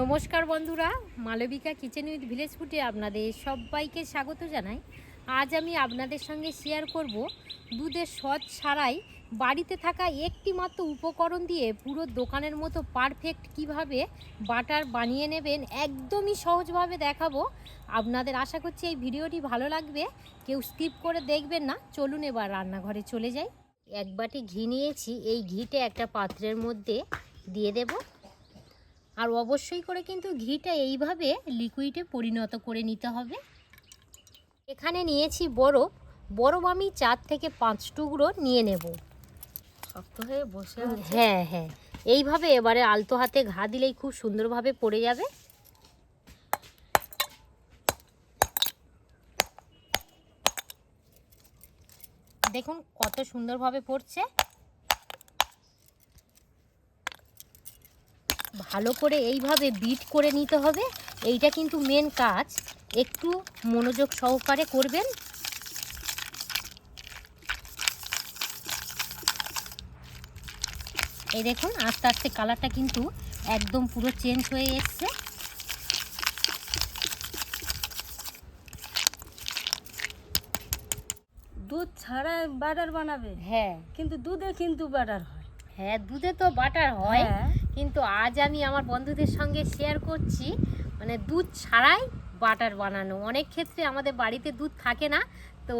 নমস্কার বন্ধুরা, Malavika kitchen with village ফুটে আপনাদের সবাইকে স্বাগত জানাই। আজ আমি আপনাদের সঙ্গে শেয়ার করব দুধের সৎ ছাড়াই বাড়িতে থাকা একটি মাত্র উপকরণ দিয়ে পুরো দোকানের মতো পারফেক্ট কীভাবে বাটার বানিয়ে নেবেন একদমই সহজভাবে দেখাবো। আপনাদের আশা করছি এই ভিডিওটি ভালো লাগবে, কেউ স্কিপ করে দেখবেন না। চলুন এবার রান্নাঘরে চলে যাই। এক বাটি ঘি নিয়েছি, এই ঘিটা একটা পাত্রের মধ্যে দিয়ে দেবো। আর অবশ্যই করে কিন্তু ঘিটা এইভাবে লিকুইডে পরিণত করে নিতে হবে। এখানে নিয়েছি বরফ। বরফ আমি চার থেকে পাঁচ টুকরো নিয়ে নেব। শক্ত হয়ে বসে হ্যাঁ হ্যাঁ। এইভাবে এবারে আলতো হাতে ঘা দিলেই খুব সুন্দরভাবে পড়ে যাবে। দেখুন কত সুন্দরভাবে পড়ছে। ভালো করে এইভাবে বিট করে নিতে হবে। এইটা কিন্তু মেন কাজ। একটু মনোযোগ সহকারে করবেন। এই দেখুন আস্তে আস্তে কালারটা কিন্তু একদম পুরো চেঞ্জ হয়ে এসছে। দুধ ছাড়া বাটার বানাবে? হ্যাঁ। কিন্তু দুধে কিন্তু বাটার হয়। হ্যাঁ দুধে তো বাটার হয়। হ্যাঁ। কিন্তু আজ আমি আমার বন্ধুদের সঙ্গে শেয়ার করছি মানে দুধ ছাড়াই বাটার বানানো। অনেক ক্ষেত্রে আমাদের বাড়িতে দুধ থাকে না তো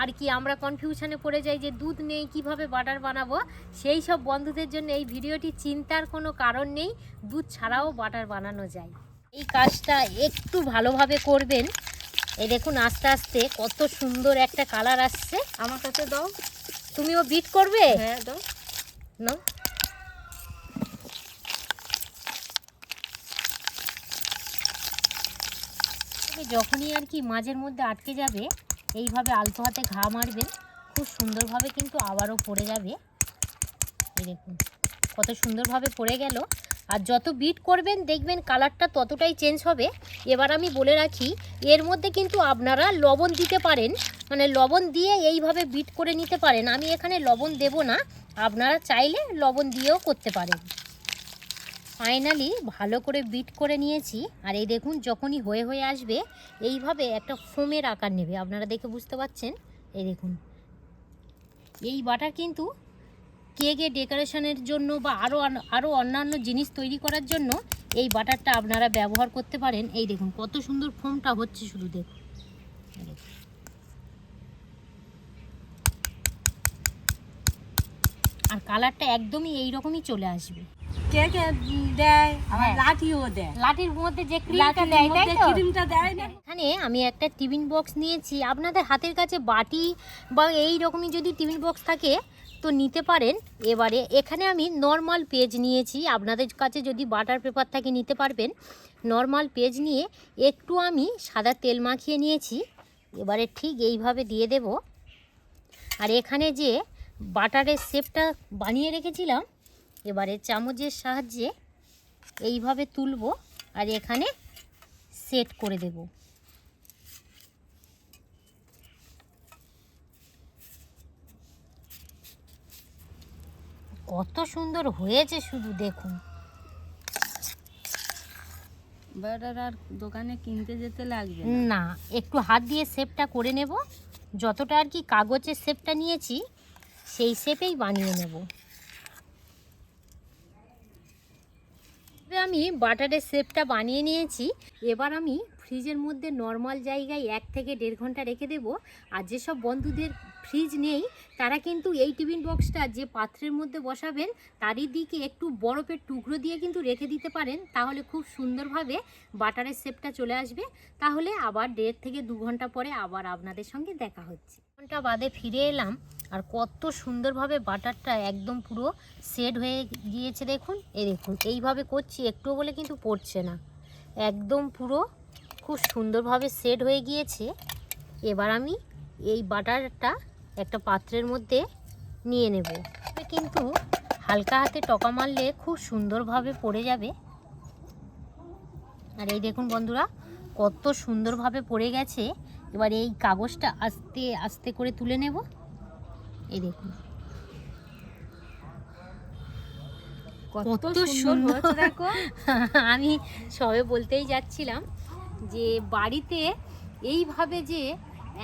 আর কি আমরা কনফিউশনে পড়ে যাই যে দুধ নেই কীভাবে বাটার বানাবো? সেই সব বন্ধুদের জন্য এই ভিডিওটি চিন্তার কোনো কারণ নেই দুধ ছাড়াও বাটার বানানো যায়। এই কাজটা একটু ভালোভাবে করবেন। এই দেখুন আস্তে আস্তে কত সুন্দর একটা কালার আসছে। আমার কাছে দাও। তুমিও বিট করবে? হ্যাঁ দাও। নাও। যখনই আর কি মাঝের মধ্যে আটকে যাবে, এইভাবে আলতো হাতে ঘা মারবেন খুব সুন্দরভাবে কিন্তু আবারও পড়ে যাবে। দেখুন, কত সুন্দরভাবে পড়ে গেল। আর যত বিট করবেন, দেখবেন কালারটা ততটাই চেঞ্জ হবে। এবার আমি বলে রাখি, এর মধ্যে কিন্তু আপনারা লবণ দিতে পারেন। মানে লবণ দিয়ে এইভাবে বিট করে নিতে পারেন। আমি এখানে লবণ দেব না। আপনারা চাইলে লবণ দিয়েও করতে পারেন। ফাইনালি ভালো করে বিট করে নিয়েছি। আর এই দেখুন, যখনই হয়ে হয়ে আসবে, এইভাবে একটা ফোমের আকার নেবে। আপনারা দেখে বুঝতে পারছেন এই দেখুন। এই বাটার কিন্তু কেকে ডেকোরেশনের জন্য বা আরও আরও অন্যান্য জিনিস তৈরি করার জন্য এই বাটারটা আপনারা ব্যবহার করতে পারেন। এই দেখুন, কত সুন্দর ফোমটা হচ্ছে শুধু দেখুন এই দেখুন। আর কালারটা একদমই এই রকমই চলে আসবে। কে কে দেয়? আবার হ্যাঁ। লাঠিও দেয়। লাঠির মধ্যে যে ক্রিমটা দেয় তাই তো? ক্রিমটা দেয় না। এখানে আমি একটা টিফিন বক্স নিয়েছি। আপনাদের হাতের কাছে বাটি বা এই রকমই যদি টিফিন বক্স থাকে তো নিতে পারেন। এবারে এখানে আমি নর্মাল পেজ নিয়েছি। আপনাদের কাছে যদি বাটার পেপার থাকে নিতে পারবেন। নর্মাল পেজ নিয়ে একটু আমি সাদা তেল মাখিয়ে নিয়েছি। এবারে ঠিক এইভাবে দিয়ে দেব। আর এখানে যে বাটারের শেপটা বানিয়ে রেখেছিলাম। এবারে চামচের সাহায্যে এইভাবে তুলবো আর এখানে সেট করে দেব। কত সুন্দর হয়েছে শুধু দেখুন। বাটার আর দোকানে কিনতে যেতে লাগবে না। একটু হাত দিয়ে শেপটা করে নেব। যতটা আর কি কাগজের শেপটা নিয়েছি সেই শেপেই বানিয়ে নেব। আমি বাটারের শেপটা বানিয়ে নিয়েছি। এবার আমি ফ্রিজের মধ্যে নর্মাল জায়গায় এক থেকে দেড় ঘণ্টা রেখে দেব। আর যেসব বন্ধুদের ফ্রিজ নেই, তারা কিন্তু এই টিফিন বক্সটা যে পাত্রের মধ্যে বসাবেন, তারই দিকে একটু বরফের টুকরো দিয়ে কিন্তু রেখে দিতে পারেন। তাহলে খুব সুন্দরভাবে বাটারের শেপটা চলে আসবে। তাহলে আবার দেড় থেকে দু ঘণ্টা পরে আবার আপনাদের সঙ্গে দেখা হচ্ছে। ঘণ্টা বাদে ফিরে এলাম। আর কত সুন্দরভাবে বাটারটা একদম পুরো সেট হয়ে গিয়েছে দেখুন। এ দেখুন, এইভাবে করছি একটু বলে কিন্তু পড়ছে না। একদম পুরো খুব সুন্দরভাবে সেট হয়ে গিয়েছে। এবার আমি এই বাটারটা একটা পাত্রের মধ্যে নিয়ে নেব। কিন্তু হালকা হাতে টকা মারলে খুব সুন্দরভাবে পড়ে যাবে। আর এই দেখুন বন্ধুরা, কত সুন্দরভাবে পড়ে গেছে। এবার এই কাগজটা আস্তে আস্তে করে তুলে নেব। দেখুন। কত সুন্দর। দেখো। আমি সবে বলতেই যাচ্ছিলাম যে বাড়িতে এইভাবে যে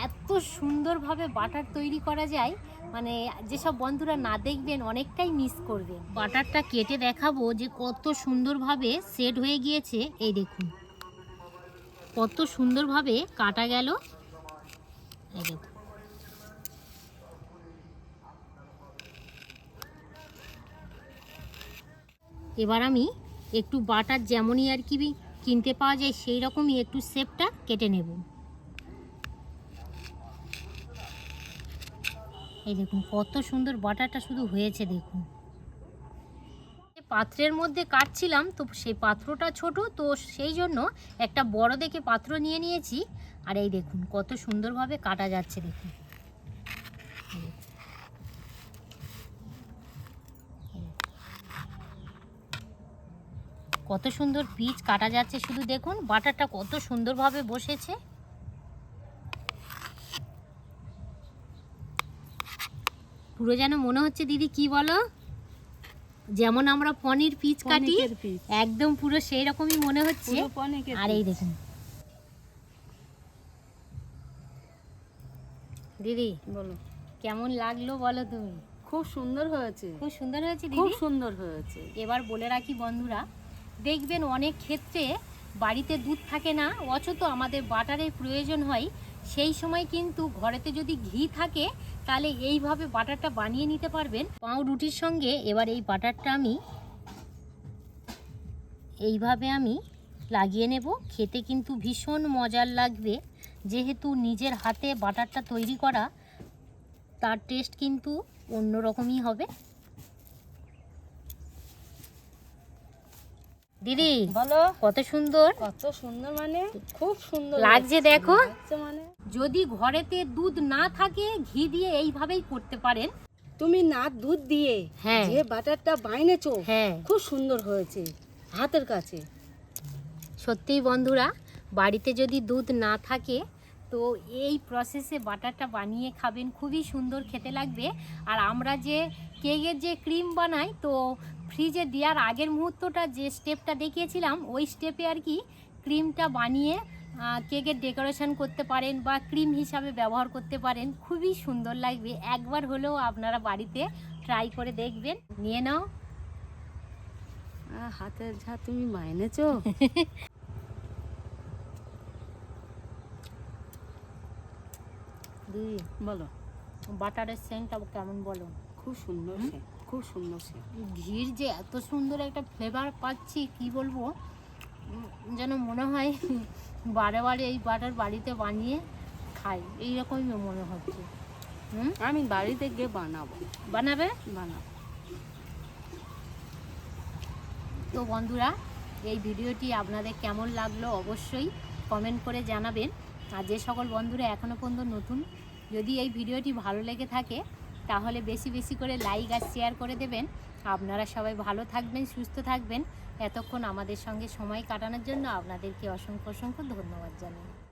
এত সুন্দরভাবে বাটার তৈরি করা যায় মানে যেসব বন্ধুরা না দেখবেন অনেকটাই মিস করবে বাটারটা কেটে দেখাবো যে কত সুন্দরভাবে সেট হয়ে গিয়েছে। এই দেখুন। কত সুন্দরভাবে কাটা গেল। এই দেখুন। এবার আমি একটু বাটার যেমনই আর কি কিনতে পাওয়া যায় সেই রকমই একটু শেপটা কেটে নেব। এই দেখুন, কত সুন্দর বাটারটা শুধু হয়েছে, দেখুন। পাত্রের মধ্যে কাটছিলাম, তো সেই পাত্রটা ছোট, তো সেই জন্য একটা বড় দেখে পাত্র নিয়ে নিয়েছি। আর এই দেখুন, কত সুন্দরভাবে কাটা যাচ্ছে, দেখুন। কত সুন্দর পিচ কাটা যাচ্ছে শুধু দেখুন বাটারটা কত সুন্দরভাবে বসেছে। পুরো যেন মনে হচ্ছে দিদি কি বলো? যেমন আমরা পনির পিচ কাটি একদম পুরো সেই রকমই মনে হচ্ছে। আর এই। দেখুন। দিদি বলো। কেমন লাগল বলো তুমি? খুব সুন্দর হয়েছে। খুব সুন্দর হয়েছে খুব সুন্দর হয়েছে। এবার বলে রাখি বন্ধুরা দেখবেন অনেক ক্ষেত্রে বাড়িতে দুধ থাকে না, অথচ আমাদের বাটারের প্রয়োজন হয়। সেই সময় কিন্তু ঘরেতে যদি ঘি থাকে, তাহলে এইভাবে বাটারটা বানিয়ে নিতে পারবেন। পাউরুটির রুটির সঙ্গে এবার এই বাটারটা আমি এইভাবে আমি লাগিয়ে নেব। খেতে কিন্তু ভীষণ মজার লাগবে। যেহেতু নিজের হাতে বাটারটা তৈরি করা, তার টেস্ট কিন্তু অন্যরকমই হবে। দিদি বলো। কত সুন্দর। কত সুন্দর মানে? খুব সুন্দর লাগছে দেখো। মানে। যদি ঘরেতে দুধ না থাকে ঘি দিয়ে এইভাবেই করতে পারেন। তুমি না দুধ দিয়ে হ্যাঁ। যে বাটারটা বাইনেছো হ্যাঁ। খুব সুন্দর হয়েছে হাতের কাছে। সত্যিই বন্ধুরা বাড়িতে যদি দুধ না থাকে তো এই প্রসেসে বাটারটা বানিয়ে খাবেন। খুবই সুন্দর খেতে লাগবে। আর আমরা যে কেকের যে ক্রিম বানাই তো ফ্রিজে দেওয়ার আগের মুহূর্তটা যে স্টেপটা দেখিয়েছিলাম ওই স্টেপে আর কি ক্রিমটা বানিয়ে কেকের ডেকোরেশন করতে পারেন বা ক্রিম হিসাবে ব্যবহার করতে পারেন। খুবই সুন্দর লাগবে। একবার হলেও আপনারা বাড়িতে ট্রাই করে দেখবেন। নিয়ে নাও। হাতের ঝা তুমি বাইনেছো দিদি বলো। বাটারের সেন্টটা কেমন বলো? খুব সুন্দর সে খুব সুন্দর সে ঘির যে এত সুন্দর একটা ফ্লেভার পাচ্ছি কি বলব? যেন মনে হয় বারে বারে এই বাটার বাড়িতে বানিয়ে খাই এইরকমই মনে হচ্ছে। হুম? আমি বাড়িতে গিয়ে বানাবো। বানাবে? বানাবো। তো বন্ধুরা এই ভিডিওটি আপনাদের কেমন লাগল অবশ্যই কমেন্ট করে জানাবেন। আর যে সকল বন্ধুরা এখনও পর্যন্ত নতুন যদি এই ভিডিওটি ভালো লেগে থাকে তাহলে বেশি বেশি করে লাইক আর শেয়ার করে দেবেন। আপনারা সবাই ভালো থাকবেন, সুস্থ থাকবেন। এতক্ষণ আমাদের সঙ্গে সময় কাটানোর জন্য আপনাদেরকে অসংখ্য অসংখ্য ধন্যবাদ জানাই।